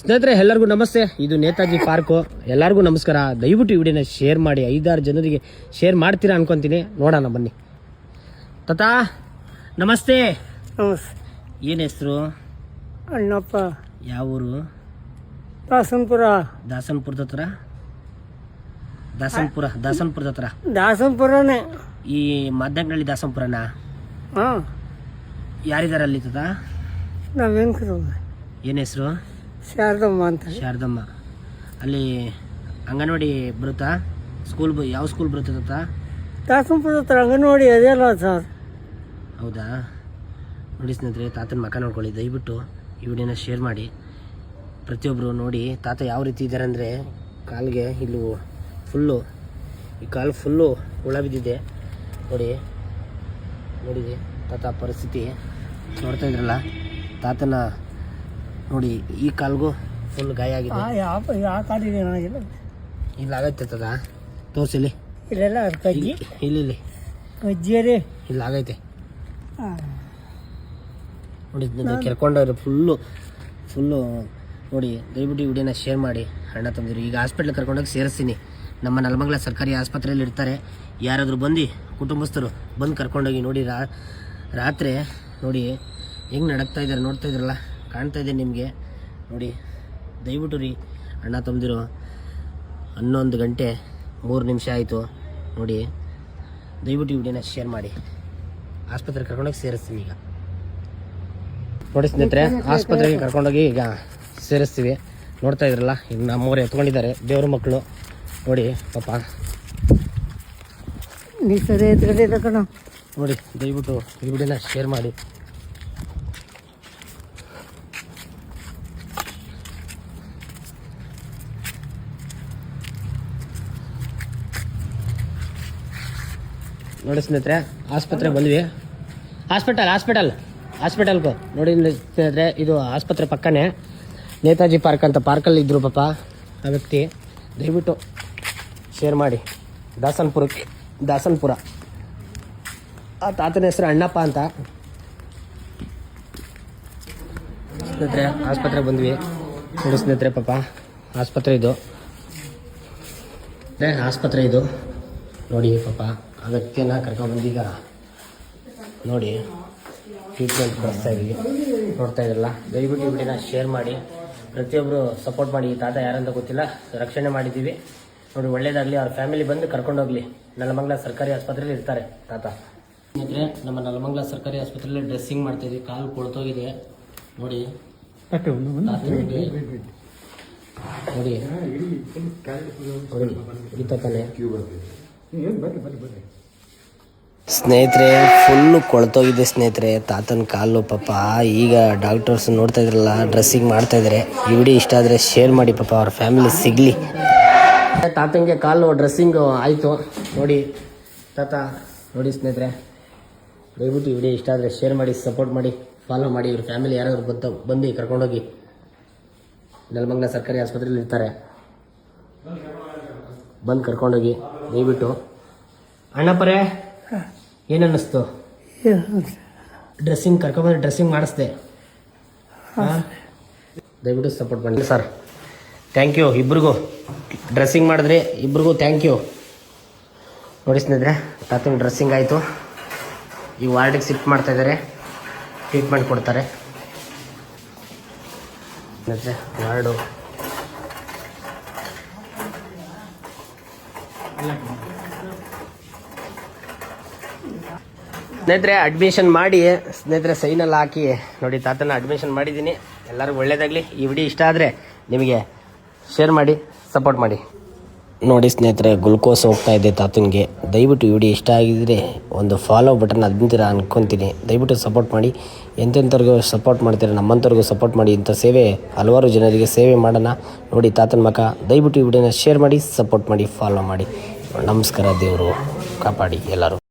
ಸ್ನೇಹಿತರೆ ಎಲ್ಲರಿಗೂ ನಮಸ್ತೆ. ಇದು ನೇತಾಜಿ ಪಾರ್ಕು. ಎಲ್ಲರಿಗೂ ನಮಸ್ಕಾರ. ದಯವಿಟ್ಟು ಈ ವಿಡಿಯೋನ ಶೇರ್ ಮಾಡಿ. ಐದಾರು ಜನರಿಗೆ ಶೇರ್ ಮಾಡ್ತೀರಾ ಅನ್ಕೊಂತೀನಿ. ನೋಡೋಣ ಬನ್ನಿ. ತಾತ ನಮಸ್ತೆ. ಏನು ಹೆಸರು? ಅಣ್ಣಪ್ಪ. ಯಾವ ಊರು? ದಾಸನ್ಪುರ. ದಾಸನ್ಪುರದ ಹತ್ರ? ದಾಸನ್ಪುರ ದಾಸನ್ಪುರದ ಹತ್ರ. ದಾಸನ್ಪುರನೇ. ಈ ಮಾಧ್ಯಮಗಳಲ್ಲಿ ದಾಸನ್ಪುರನ? ಹಾಂ. ಯಾರಿದ್ದಾರೆ ಅಲ್ಲಿ ತಾತ? ನಾವೇನು ಏನು ಹೆಸರು? ಶಾರದಮ್ಮ ಅಂತ. ಶಾರದಮ್ಮ. ಅಲ್ಲಿ ಅಂಗನವಾಡಿ ಬರುತ್ತಾ? ಸ್ಕೂಲ್ ಬ ಯಾವ ಸ್ಕೂಲ್ ಬರುತ್ತಾ ಅಂಗನವಾಡಿ ಹತ್ರ ಅಂಗನವಾಡಿ ಅದೆಲ್ಲ ಸರ್. ಹೌದಾ? ನೋಡಿ ಸ್ನೇಹಿತರೆ ತಾತನ ಮಕ ನೋಡ್ಕೊಳ್ಳಿ ದಯವಿಟ್ಟು ಈ ವಿಡಿಯೋನ ಶೇರ್ ಮಾಡಿ. ಪ್ರತಿಯೊಬ್ಬರು ನೋಡಿ ತಾತ ಯಾವ ರೀತಿ ಇದ್ದಾರೆ ಅಂದರೆ ಕಾಲಿಗೆ ಇಲ್ಲಿ ಫುಲ್ಲು ಈ ಕಾಲು ಫುಲ್ಲು ಹುಳ ಬಿದ್ದಿದೆ. ನೋಡಿ ನೋಡಿದೆ ತಾತ ಪರಿಸ್ಥಿತಿ ನೋಡ್ತಾ ಇದ್ರಲ್ಲ ತಾತನ ನೋಡಿ ಈ ಕಾಲ್ಗೂ ಫುಲ್ ಗಾಯ ಆಗಿದೆ. ಇಲ್ಲ ಯಾವ ತೋರ್ಸಿಲಿ ಏನಾಗಿಲ್ಲ ಇಲ್ಲಿ ಆಗೈತೆ ತದ ತೋರಿಸಿಲಿ ಇಲ್ಲೆಲ್ಲ ಕಜ್ಜಿ ಇಲ್ಲಿ ಇಲ್ಲಿ ಆಗೈತೆ. ನೋಡಿ ಕೆರ್ಕೊಂಡವ್ರಿ ಫುಲ್ಲು ಫುಲ್ಲು ನೋಡಿ ದಯವಿಟ್ಟು ವಿಡಿಯೋನ ಶೇರ್ ಮಾಡಿ. ಅಣ್ಣ ತಂದಿರು ಈಗ ಹಾಸ್ಪಿಟ್ಲ್ ಕರ್ಕೊಂಡೋಗಿ ಸೇರಿಸ್ತೀನಿ. ನಮ್ಮ ನಲಮಂಗಲ ಸರ್ಕಾರಿ ಆಸ್ಪತ್ರೆಯಲ್ಲಿ ಇರ್ತಾರೆ. ಯಾರಾದರೂ ಬಂದು ಕುಟುಂಬಸ್ಥರು ಬಂದು ಕರ್ಕೊಂಡೋಗಿ ನೋಡಿ ರಾತ್ರಿ ನೋಡಿ ಹೆಂಗೆ ನಡಕ್ತಾ ಇದ್ದಾರೆ ನೋಡ್ತಾ ಇದ್ರಲ್ಲ? ಕಾಣ್ತಾ ಇದೆ ನಿಮಗೆ. ನೋಡಿ ದಯವಿಟ್ಟು ರೀ ಅಣ್ಣ ತಮ್ಮದಿರು ಹನ್ನೊಂದು ಗಂಟೆ ಮೂರು ನಿಮಿಷ ಆಯಿತು. ನೋಡಿ ದಯವಿಟ್ಟು ಈ ವಿಡಿಯೋನ ಶೇರ್ ಮಾಡಿ. ಆಸ್ಪತ್ರೆಗೆ ಕರ್ಕೊಂಡೋಗಿ ಸೇರಿಸ್ತೀನಿ ಈಗ. ನೋಡಿ ಸ್ನೇಹಿತರೆ ಆಸ್ಪತ್ರೆಗೆ ಕರ್ಕೊಂಡೋಗಿ ಈಗ ಸೇರಿಸ್ತೀವಿ. ನೋಡ್ತಾ ಇದ್ರಲ್ಲ ಈಗ ನಮ್ಮವ್ರು ಎತ್ಕೊಂಡಿದ್ದಾರೆ. ದೇವ್ರ ಮಕ್ಕಳು. ನೋಡಿ ಪಾಪ. ನೋಡಿ ದಯವಿಟ್ಟು ಈ ವಿಡಿಯೋನ ಶೇರ್ ಮಾಡಿ. ನೋಡಿ ಸ್ನೇಹಿತರೆ ಆಸ್ಪತ್ರೆ ಬಂದ್ವಿ. ಹಾಸ್ಪಿಟಲ್ ಹಾಸ್ಪಿಟಲ್ ಹಾಸ್ಪಿಟಲ್ಗೂ ನೋಡಿ ಸ್ನೇಹಿತರೆ, ಇದು ಆಸ್ಪತ್ರೆ ಪಕ್ಕನೇ. ನೇತಾಜಿ ಪಾರ್ಕ್ ಅಂತ ಪಾರ್ಕಲ್ಲಿ ಇದ್ರು ಪಾಪ ಆ ವ್ಯಕ್ತಿ. ದಯವಿಟ್ಟು ಶೇರ್ ಮಾಡಿ. ದಾಸನ್ಪುರಕ್ಕೆ, ದಾಸನ್ಪುರ. ಆ ತಾತನ ಹೆಸರು ಅಣ್ಣಪ್ಪ ಅಂತ. ಸ್ನೇಹಿತರೆ, ಆಸ್ಪತ್ರೆಗೆ ಬಂದ್ವಿ. ನೋಡಿ ಸ್ನೇಹಿತರೆ ಪಾಪ, ಆಸ್ಪತ್ರೆ ಇದು. ಆಸ್ಪತ್ರೆ ಇದು. ನೋಡಿ ಪಾಪ. ಆ ವ್ಯಕ್ತಿಯನ್ನು ಕರ್ಕೊಂಡ್ಬಂದೀಗ ನೋಡಿ ಟ್ರೀಟ್ಮೆಂಟ್ ಕೊಡಿಸ್ತಾ ಇದ್ದೀವಿ ನೋಡ್ತಾ ಇದ್ರಲ್ಲ? ದಯವಿಟ್ಟು ಈ ವಿಡಿಯೋನ ಶೇರ್ ಮಾಡಿ. ಪ್ರತಿಯೊಬ್ಬರು ಸಪೋರ್ಟ್ ಮಾಡಿ. ಈ ತಾತ ಯಾರಂತ ಗೊತ್ತಿಲ್ಲ. ರಕ್ಷಣೆ ಮಾಡಿದ್ದೀವಿ. ನೋಡಿ ಒಳ್ಳೇದಾಗಲಿ. ಅವ್ರ ಫ್ಯಾಮಿಲಿ ಬಂದು ಕರ್ಕೊಂಡೋಗ್ಲಿ ನಲಮಂಗ್ಲ ಸರ್ಕಾರಿ ಆಸ್ಪತ್ರೆಯಲ್ಲಿ ಇರ್ತಾರೆ ತಾತ. ಸ್ನೇಹಿತರೆ ನಮ್ಮ ನಲಮಂಗ್ಲ ಸರ್ಕಾರಿ ಆಸ್ಪತ್ರೆಯಲ್ಲಿ ಡ್ರೆಸ್ಸಿಂಗ್ ಮಾಡ್ತಾ ಇದ್ವಿ. ಕಾಲು ಕೊಳ್ತೋಗಿದೆ. ನೋಡಿ. ಸ್ನೇಹಿತರೆ ಫುಲ್ಲು ಕೊಳ್ತೋಗಿದೆ ಸ್ನೇಹಿತರೆ. ತಾತನ ಕಾಲು, ಪಾಪ. ಈಗ ಡಾಕ್ಟರ್ಸ್ ನೋಡ್ತಾ ಇದ್ರಲ್ಲ ಡ್ರೆಸ್ಸಿಂಗ್ ಮಾಡ್ತಾ ಇದ್ದಾರೆ ಈ ಇಷ್ಟ ಆದರೆ ಶೇರ್ ಮಾಡಿ, ಪಾಪ. ಅವ್ರ ಫ್ಯಾಮಿಲಿ ಸಿಗಲಿ. ತಾತನಿಗೆ ಕಾಲು ಡ್ರೆಸ್ಸಿಂಗು ಆಯಿತು. ನೋಡಿ, ತಾತ, ನೋಡಿ ಸ್ನೇಹಿತರೆ. ದಯವಿಟ್ಟು ಈ ಇಷ್ಟ ಆದರೆ ಶೇರ್ ಮಾಡಿ ಸಪೋರ್ಟ್ ಮಾಡಿ ಫಾಲೋ ಮಾಡಿ. ಇವ್ರ ಫ್ಯಾಮಿಲಿ ಯಾರಾದರೂ ಬಂತ, ಬಂದು ಕರ್ಕೊಂಡೋಗಿ. ನೆಲಮಂಗಲ ಸರ್ಕಾರಿ ಆಸ್ಪತ್ರೆಯಲ್ಲಿ ಇರ್ತಾರೆ ಬಂದು ಕರ್ಕೊಂಡೋಗಿ. ದಯವಿಟ್ಟು ಅಣ್ಣಪ್ಪರೇ ಏನು ಅನ್ನಿಸ್ತು? ಡ್ರೆಸ್ಸಿಂಗ್ ಕರ್ಕೊಂಬಂದು ಡ್ರೆಸ್ಸಿಂಗ್ ಮಾಡಿಸ್ದೆ. ದಯವಿಟ್ಟು ಸಪೋರ್ಟ್ ಮಾಡಿ. ಸರ್ ಥ್ಯಾಂಕ್ ಯು ಇಬ್ರಿಗೂ. ಡ್ರೆಸ್ಸಿಂಗ್ ಮಾಡಿದ್ರಿ ಇಬ್ರಿಗೂ ಥ್ಯಾಂಕ್ ಯು ನೋಡಿ ಸ್ನೇಹಿತರೆ ತಾತನ ಡ್ರೆಸ್ಸಿಂಗ್ ಆಯಿತು. ಈ ವಾರ್ಡಿಗೆ ಶಿಫ್ಟ್ ಮಾಡ್ತಾ ಇದ್ದಾರೆ ಟ್ರೀಟ್ಮೆಂಟ್ ಕೊಡ್ತಾರೆ. ವಾರ್ಡು ಸ್ನೇಹಿತರೆ ಅಡ್ಮಿಷನ್ ಮಾಡಿ, ಸ್ನೇಹಿತರೆ ಸೈನಲ್ಲಿ ಹಾಕಿ. ನೋಡಿ, ತಾತನ ಅಡ್ಮಿಷನ್ ಮಾಡಿದ್ದೀನಿ. ಎಲ್ಲರಿಗೂ ಒಳ್ಳೇದಾಗಲಿ. ಈ ವಿಡಿಯೋ ಇಷ್ಟ ಆದರೆ ನಿಮಗೆ ಶೇರ್ ಮಾಡಿ ಸಪೋರ್ಟ್ ಮಾಡಿ. ನೋಡಿ ಸ್ನೇಹಿತರೆ ಗ್ಲುಕೋಸ್ ಹೋಗ್ತಾ ಇದೆ ತಾತನಿಗೆ. ದಯವಿಟ್ಟು ವಿಡಿಯೋ ಇಷ್ಟ ಆಗಿದ್ದರೆ ಒಂದು ಫಾಲೋ ಬಟನ್ ಅದ್ಮಿತೀರ ಅನ್ಕೊತೀನಿ. ದಯವಿಟ್ಟು ಸಪೋರ್ಟ್ ಮಾಡಿ. ಎಂತೆಂಥವ್ರಿಗೂ ಸಪೋರ್ಟ್ ಮಾಡ್ತೀರ ನಮ್ಮಂಥವ್ರಿಗೂ ಸಪೋರ್ಟ್ ಮಾಡಿ ಇಂಥ ಸೇವೆ ಹಲವಾರು ಜನರಿಗೆ ಸೇವೆ ಮಾಡೋಣ. ನೋಡಿ ತಾತನ ಮಕ ದಯವಿಟ್ಟು ವಿಡಿಯೋನ ಶೇರ್ ಮಾಡಿ ಸಪೋರ್ಟ್ ಮಾಡಿ ಫಾಲೋ ಮಾಡಿ. ನಮಸ್ಕಾರ ದೇವರು, ಕಾಪಾಡಿ ಎಲ್ಲರೂ.